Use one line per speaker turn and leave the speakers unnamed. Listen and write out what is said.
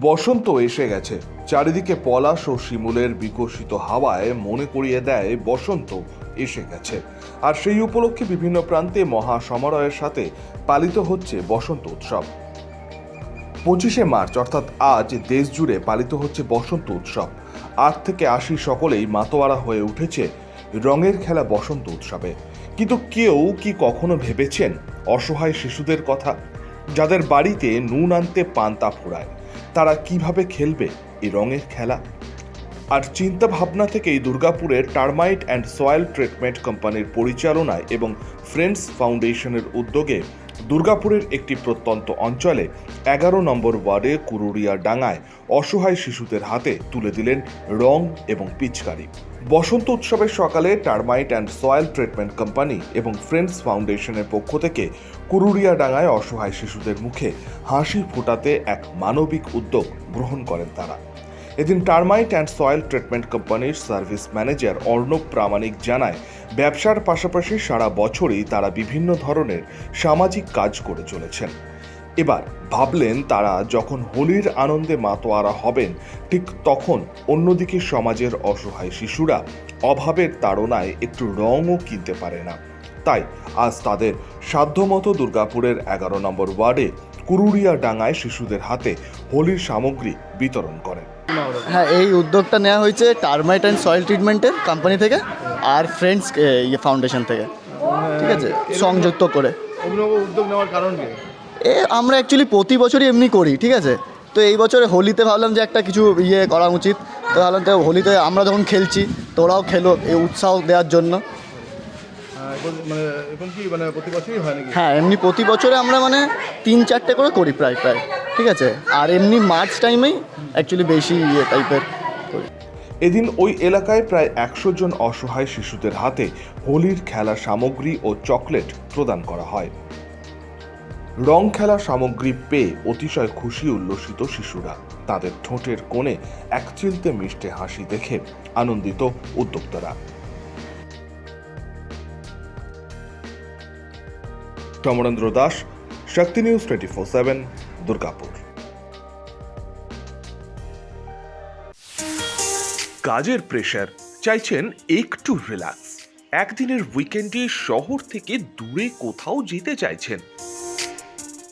বসন্ত এসে গেছে। চারিদিকে পলাশ ও শিমুলের বিকশিত হাওয়ায় মনে করিয়ে দেয়, বসন্ত এসে গেছে। আর সেই উপলক্ষে বিভিন্ন প্রান্তে মহা সমারোহের সাথে পালিত হচ্ছে বসন্ত উৎসব। পঁচিশে মার্চ, অর্থাৎ আজ দেশ জুড়ে পালিত হচ্ছে বসন্ত উৎসব। আট থেকে আশি সকলেই মাতোয়ারা হয়ে উঠেছে রঙের খেলা বসন্ত উৎসবে। কিন্তু কেউ কি কখনো ভেবেছেন অসহায় শিশুদের কথা? যাদের বাড়িতে নুন আনতে পান্তা ফোড়ায় তারা কীভাবে খেলবে এই রঙের খেলা? আর চিন্তা ভাবনা থেকেই দুর্গাপুরের টার্মাইট অ্যান্ড সয়েল ট্রিটমেন্ট কোম্পানির পরিচালনায় এবং ফ্রেন্ডস ফাউন্ডেশনের উদ্যোগে দুর্গাপুরের একটি প্রত্যন্ত অঞ্চলে এগারো নম্বর ওয়ার্ডে কুরুরিয়া ডাঙায় অসহায় শিশুদের হাতে তুলে দিলেন রং এবং পিচকারি। বসন্ত উৎসবের সকালে termite and soil treatment company এবং ফ্রেন্ডস ফাউন্ডেশনের পক্ষ থেকে কুরুরিয়া ডাঙায় অসহায় শিশুদের মুখে হাসি ফোটাতে এক মানবিক উদ্যোগ গ্রহণ করেন তারা। এদিন টার্মাইট অ্যান্ড সয়েল ট্রিটমেন্ট কোম্পানির সার্ভিস ম্যানেজার অর্ণব প্রামাণিক জানায়, ব্যবসার পাশাপাশি সারা বছরই তারা বিভিন্ন ধরনের সামাজিক কাজ করে চলেছেন। এবার ভাবলেন তারা যখন হোলির আনন্দে মাতোয়ারা হবেন ঠিক তখন অন্যদিকে সমাজের অসহায় শিশুরা অভাবের তাড়নায় একটু রঙও কিনতে পারে না। তাই আজ তাদের সাধ্যমতো দুর্গাপুরের এগারো নম্বর ওয়ার্ডে কুরুরিয়া ডাঙায় শিশুদের হাতে হোলির সামগ্রী বিতরণ করেন।
হ্যাঁ এই উদ্যোগটা নেওয়া হয়েছে টার্মাইট অ্যান্ড সয়েল ট্রিটমেন্টের কোম্পানি থেকে আর ফ্রেন্ডস ইয়ে ফাউন্ডেশন থেকে। ঠিক আছে? সংযুক্ত করে।
অভিনব উদ্যোগ নেওয়ার কারণ কি?
এ আমরা অ্যাকচুয়ালি প্রতি বছরই এমনি করি ঠিক আছে? তো এই বছরে হোলিতে ভাবলাম যে একটা কিছু ইয়ে করা উচিত। তো ভাবলাম তো হোলিতে আমরা যখন খেলছি তোরাও খেলো এই উৎসাহ দেওয়ার জন্য।
হ্যাঁ, মানে এখন কি মানে প্রতি বছরই হয় নাকি?
হ্যাঁ এমনি প্রতি বছরে আমরা মানে তিন চারটে করে করি প্রায় প্রায় ঠিক আছে? আর এমনি মার্চ টাইমেই অ্যাকচুয়ালি বেশি ইয়ে টাইপের করি।
এদিন ওই এলাকায় প্রায় একশো জন অসহায় শিশুদের হাতে হোলির খেলা সামগ্রী ও চকলেট প্রদান করা হয়। রং খেলা সামগ্রী পেয়ে অতিশয় খুশি উল্লসিত শিশুরা। তাদের ঠোঁটের কোণে এক চিলতে মিষ্টে হাসি দেখে আনন্দিত উদ্যোক্তারা। Samarendra Das, Shakti news twenty four seven, Durgapur. কাজের প্রেশার, চাইছেন একটু রিল্যাক্স। একদিনের উইকেন্ডে শহর থেকে দূরে কোথাও যেতে চাইছেন।